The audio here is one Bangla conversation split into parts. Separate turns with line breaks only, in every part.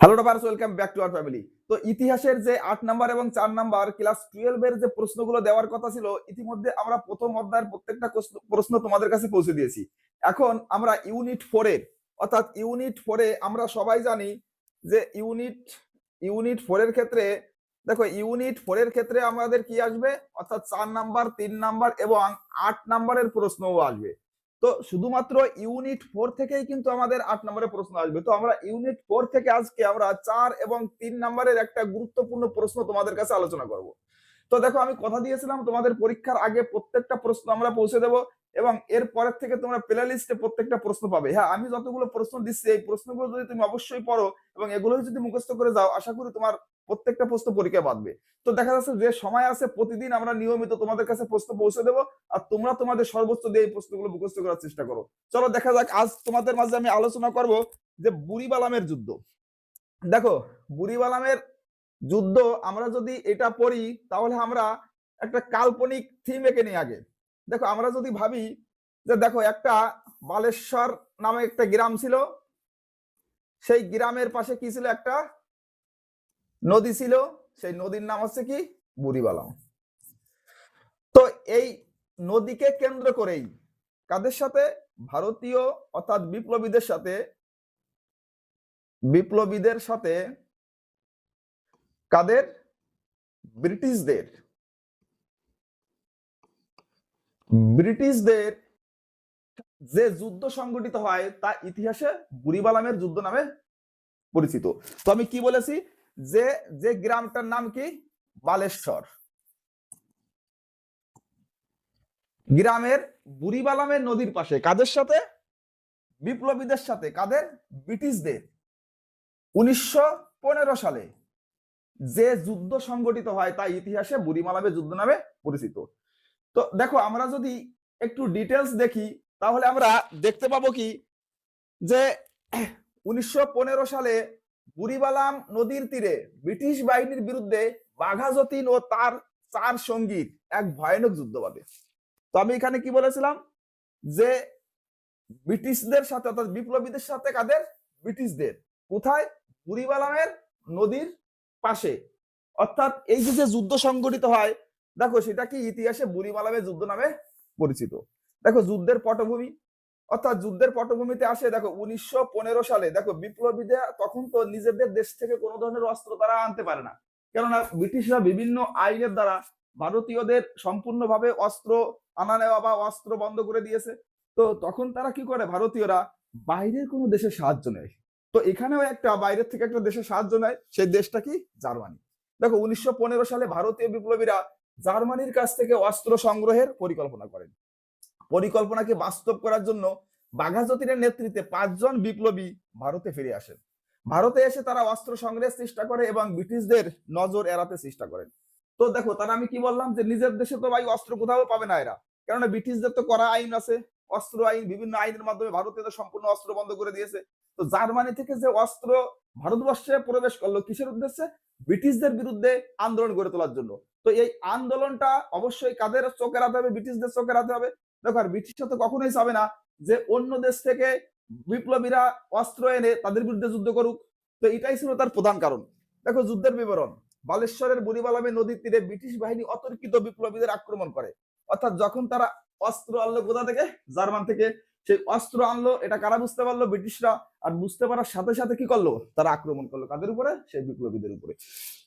Hello dubbers welcome back to our family তো ইতিহাসের যে আট নাম্বার এবং চার নাম্বার ক্লাস টুয়েলভ এর যে প্রশ্নগুলো দেওয়ার কথা ছিল, ইতিমধ্যে আমরা প্রথম অধ্যায়ের প্রত্যেকটা প্রশ্ন তোমাদের কাছে পৌঁছে দিয়েছি। এখন আমরা ইউনিট ফোরে অর্থাৎ ইউনিট ফোরে আমরা সবাই জানি যে ইউনিট ইউনিট ফোরের ক্ষেত্রে, দেখো ইউনিট ফোরের ক্ষেত্রে আমাদের কি আসবে? অর্থাৎ চার নাম্বার, তিন নাম্বার এবং আট নাম্বারের প্রশ্নও আসবে। তো শুধুমাত্র ইউনিট ফোর থেকেই কিন্তু আমাদের আট নম্বরের প্রশ্ন আসবে। তো আমরা ইউনিট ফোর থেকে আজকে আমরা চার এবং তিন নম্বরের একটা গুরুত্বপূর্ণ প্রশ্ন তোমাদের কাছে আলোচনা করব। তো দেখো আমি কথা দিয়েছিলাম, তোমাদের পরীক্ষার আগে প্রত্যেকটা প্রশ্ন আমরা পৌঁছে দেবো এবং এর পরের থেকে তোমরা প্লে লিস্টে প্রত্যেকটা প্রশ্ন পাবে। হ্যাঁ আমি যতগুলো প্রশ্ন দিচ্ছি, এই প্রশ্নগুলো যদি তুমি অবশ্যই পড়ো এবং এগুলো যদি মুখস্থ করে যাও, আশা করি তোমার প্রত্যেকটা প্রশ্ন পরীক্ষা বাঁধবে। তো দেখা যাচ্ছে যে সময় আছে, প্রতিদিন আমরা নিয়মিত তোমাদের কাছে প্রশ্ন পৌঁছে দেবো আর তোমরা তোমাদের সর্বোচ্চ দিয়ে এই প্রশ্নগুলো মুখস্থ করার চেষ্টা করো। চলো দেখা যাক, আজ তোমাদের মাঝে আমি আলোচনা করব যে বুড়িবালামের যুদ্ধ। দেখো, বুড়িবালামের যুদ্ধ আমরা যদি এটা পড়ি, তাহলে আমরা একটা কাল্পনিক থিম এঁকে নিই আগে। দেখো, আমরা যদি ভাবি যে দেখো, একটা বালেশ্বর নামে একটা গ্রাম ছিল। সেই গ্রামের পাশে কি ছিল একটা নদী ছিল, সেই নদীর নাম হচ্ছে কি? বুড়িবালাম। তো এই নদীকে কেন্দ্র করেই কাদের সাথে? ভারতীয়, অর্থাৎ বিপ্লবীদের সাথে। বিপ্লবীদের সাথে কাদের? ব্রিটিশদের। ব্রিটিশদের যে যুদ্ধ সংগঠিত হয়, তা ইতিহাসে বুড়িবালামের যুদ্ধ নামে পরিচিত। তো আমি কি বলেছি? যে যে গ্রামটার নাম কি? বালেশ্বর। গ্রামের বুড়িবালামের নদীর পাশে। কাদের সাথে? বিপ্লবীদের সাথে। কাদের? ব্রিটিশদের। উনিশশো সালে যে যুদ্ধ সংগঠিত হয় তা ইতিহাসে বুড়িমালামের যুদ্ধ নামে পরিচিত। তো দেখো, আমরা যদি একটু ডিটেলস দেখি, তাহলে আমরা দেখতে পাবো কি? যে উনিশশো পনেরো সালে বুড়িবালাম নদীর তীরে ব্রিটিশ বাহিনীর বিরুদ্ধে বাঘা যতীন ও তার চার সঙ্গীর এক ভয়ানক যুদ্ধ বাঁধে তো আমি এখানে কি বলেছিলাম? যে ব্রিটিশদের সাথে অর্থাৎ বিপ্লবীদের সাথে কাদের? ব্রিটিশদের। কোথায়? বুড়িবালামের নদীর পাশে। অর্থাৎ এই যে যুদ্ধ সংগঠিত হয়, দেখো সেটা কি ইতিহাসে বুড়িবালামের যুদ্ধ নামে পরিচিত। দেখো যুদ্ধের পটভূমি অর্থাৎ যুদ্ধের পটভূমিতে আসে, দেখো, উনিশশো পনেরো সালে, দেখো, বিপ্লবীদের তখন তো নিজেদের দেশ থেকে কোনো ধরনের অস্ত্র তারা আনতে পারে না। কেননা ব্রিটিশরা বিভিন্ন আইনের দ্বারা ভারতীয়দের সম্পূর্ণভাবে অস্ত্র আনা নেওয়া বা অস্ত্র বন্ধ করে দিয়েছে। তো তখন তারা কি করে? ভারতীয়রা বাইরের কোনো দেশে সাহায্য নেয়। তো এখানেও একটা, বাইরের থেকে একটা দেশে সাহায্য নেয়, সেই দেশটা কি? জার্মানি। দেখো, উনিশশো পনেরো সালে ভারতীয় বিপ্লবীরা জার্মানির কাছ থেকে অস্ত্র সংগ্রহের পরিকল্পনা করেন। পরিকল্পনাকে বাস্তব করার জন্য বাঘাযতীনের নেতৃত্বে পাঁচজন বিপ্লবী ভারতে ফিরে আসেন। ভারতে এসে তারা অস্ত্র সংগ্রহের চেষ্টা করে এবং ব্রিটিশদের নজর এড়াতে চেষ্টা করেন। তো দেখো, তারা আমি কি বললাম যে নিজের দেশে তো ভাই অস্ত্র কোথাও পাবে না এরা। কেননা ব্রিটিশদের তো করা আইন আছে, অস্ত্র আইন, বিভিন্ন আইনের মাধ্যমে ভারতীয়দের সম্পূর্ণ অস্ত্র বন্ধ করে দিয়েছে। তো জার্মানি থেকে যে অস্ত্র ভারতবর্ষে প্রবেশ করল, কিসের উদ্দেশ্যে? ব্রিটিশদের বিরুদ্ধে আন্দোলন গড়ে তোলার জন্য। তো এই আন্দোলনটা অবশ্যই কাদের চোখে রাখতে হবে? ব্রিটিশদের চোখে রাখতে হবে। দেখো আর ব্রিটিশরা তো কখনোই চাবে না যে অন্য দেশ থেকে বিপ্লবীরা অস্ত্র এনে তাদের বিরুদ্ধে যুদ্ধ করুক। তো এটাই ছিল তার প্রধান কারণ। দেখো যুদ্ধের বিবরণ। বালেশ্বরের বুড়িবালামে নদীর তীরে ব্রিটিশ বাহিনী অতর্কিত বিপ্লবীদের আক্রমণ করে। অর্থাৎ যখন তারা অস্ত্র আনলো কোথা থেকে? জার্মান থেকে। সেই অস্ত্র আনলো, এটা কারা বুঝতে পারল? ব্রিটিশরা। আর বুঝতে পারার সাথে সাথে কি করল? তারা আক্রমণ করল। কাদের উপরে? সেই বিপ্লবীদের উপরে।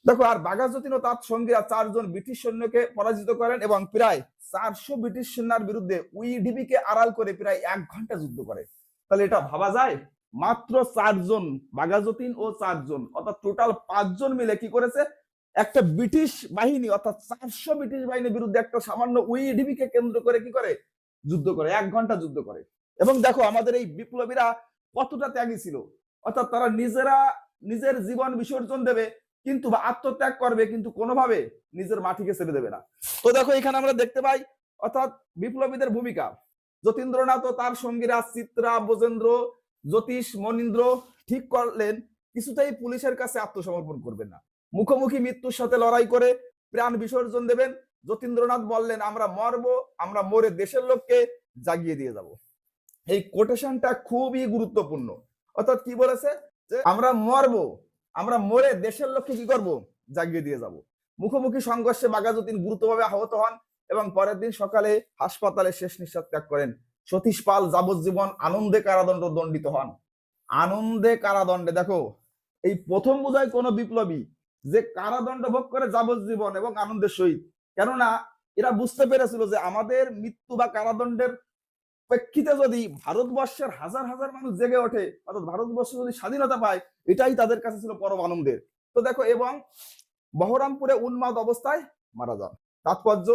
দেখো, আর বাঘাযতীন ও তার সঙ্গীরা চারজন ব্রিটিশ সৈন্যকে পরাজিত করেন এবং প্রায় চারশো ব্রিটিশ সেনার বিরুদ্ধে উইডিবি কে আড়াল করে প্রায় এক ঘণ্টা যুদ্ধ করে। তাহলে এটা ভাবা যায়? মাত্র চারজন বাঘাযতীন ও চারজন, অর্থাৎ টোটাল পাঁচজন মিলে কি করেছে? একটা ব্রিটিশ বাহিনী, অর্থাৎ চারশো ব্রিটিশ বাহিনীর বিরুদ্ধে একটা সামান্য উইডিবি কে কেন্দ্র করে কি করে? যুদ্ধ করে, এক ঘণ্টা যুদ্ধ করে। এবং দেখো আমাদের এই বিপ্লবীরা কতটা ত্যাগী ছিল। অর্থাৎ তারা নিজেরা নিজের জীবন বিসর্জন দেবে, কিন্তু বা আত্মত্যাগ করবে, কিন্তু কোনোভাবে নিজের মাটিকে ছেড়ে দেবে না। তো দেখো এখানে আমরা দেখতে পাই, অর্থাৎ বিপ্লবীদের ভূমিকা। যতীন্দ্রনাথ ও তার সঙ্গীরা চিত্রা, বোজেন্দ্র, জ্যোতিষ, মনীন্দ্র ঠিক করলেন, কিছুতেই পুলিশের কাছে আত্মসমর্পণ করবেন না। মুখোমুখি মৃত্যুর সাথে লড়াই করে প্রাণ বিসর্জন দেবেন। যতীন্দ্রনাথ বললেন, আমরা মরব, আমরা মরে দেশের লোককে জাগিয়ে দিয়ে যাব। এই কোটেশনটা খুবই গুরুত্বপূর্ণ। অর্থাৎ কি বলেছে? যে আমরা মরবো, আমরা মরে দেশের লক্ষ্যে কি করব? জাগিয়ে দিয়ে যাব। মুখোমুখি সংঘর্ষে বাগাজুদ্দিন গুরুতরভাবে আহত হন এবং পরের দিন সকালে হাসপাতালে শেষ নিঃশ্বাস ত্যাগ করেন। সতীশ পাল যাবজ্জীবন আনন্দে কারাদণ্ড দণ্ডিত হন। আনন্দে কারাদণ্ডে, দেখো, এই প্রথম বোধহয় কোন বিপ্লবী যে কারাদণ্ড ভোগ করে যাবজ্জীবন এবং আনন্দের সহিত। কেননা, এরা বুঝতে পেরেছিল যে আমাদের মৃত্যু বা কারাদণ্ডের প্রেক্ষিতে যদি ভারতবর্ষের হাজার হাজার মানুষ জেগে ওঠে, অর্থাৎ ভারতবর্ষ যদি স্বাধীনতা পায়, এটাই তাদের কাছে ছিল পরম আনন্দের তো দেখো, এবং বহরমপুরে উন্মাদ অবস্থায় মারা যান। তাৎপর্য,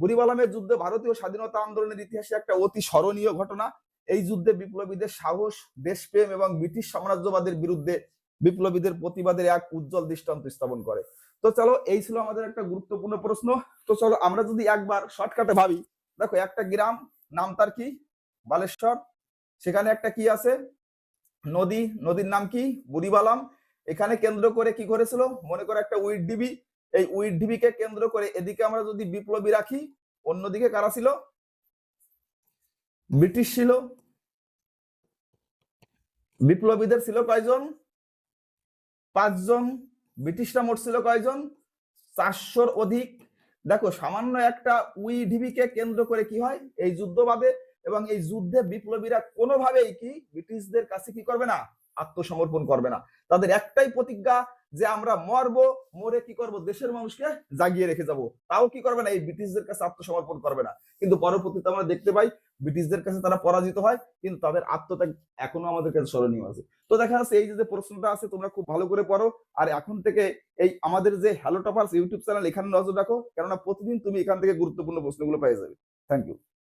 বুড়িবালামের যুদ্ধে ভারতীয় স্বাধীনতা আন্দোলনের ইতিহাসে একটা অতি স্মরণীয় ঘটনা। এই যুদ্ধে বিপ্লবীদের সাহস, দেশপ্রেম এবং ব্রিটিশ সাম্রাজ্যবাদের বিরুদ্ধে বিপ্লবীদের প্রতিবাদের এক উজ্জ্বল দৃষ্টান্ত স্থাপন করে। তো চলো, এই ছিল আমাদের একটা গুরুত্বপূর্ণ প্রশ্ন। তো চলো, আমরা যদি একবার শর্টকাটে ভাবি, দেখো, একটা গ্রাম, নাম তার কি? বালেশ্বর। সেখানে একটা কি আছে? নদী। নদীর নাম কি? বুড়িবালাম। এখানে কেন্দ্র করে কি করেছিল? মনে করো একটা উইট ডিবি। এই উইট ডিবিকে কেন্দ্র করে এদিকে আমরা যদি বিপ্লবী রাখি, অন্যদিকে কারা ছিল? ব্রিটিশ ছিল। বিপ্লবীদের ছিল কয়জন? পাঁচজন। ব্রিটিশরা মোট ছিল কয়জন? চারশোর অধিক। দেখো, সামান্য একটা উই ঢিবিকে কেন্দ্র করে কি হয়? এই যুদ্ধ বাদে এবং এই যুদ্ধে বিপ্লবীরা কোনোভাবেই কি ব্রিটিশদের কাছে কি করবে না? আত্মসমর্পণ করবে না। তাদের একটাই প্রতিজ্ঞা যে আমরা মরবো, মরে কি করব? দেশের মানুষকে জাগিয়ে রেখে যাব। তাও কি করবে না? এই ব্রিটিশদের কাছে আত্মসমর্পণ করবে না। কিন্তু পরবর্তীতে আমরা দেখতে পাই, ব্রিটিশদের কাছে তারা পরাজিত হয়, কিন্তু তাদের আত্মত্যাগ এখনও আমাদের কাছে স্মরণীয় আছে। তো দেখা যাচ্ছে এই যে প্রশ্নটা আছে, তোমরা খুব ভালো করে পড়ো। আর এখন থেকে এই আমাদের যে হ্যালো টপার্স ইউটিউব চ্যানেল, এখানে নজর রাখো। কেননা প্রতিদিন তুমি এখান থেকে গুরুত্বপূর্ণ প্রশ্নগুলো পেয়ে যাবে। Thank you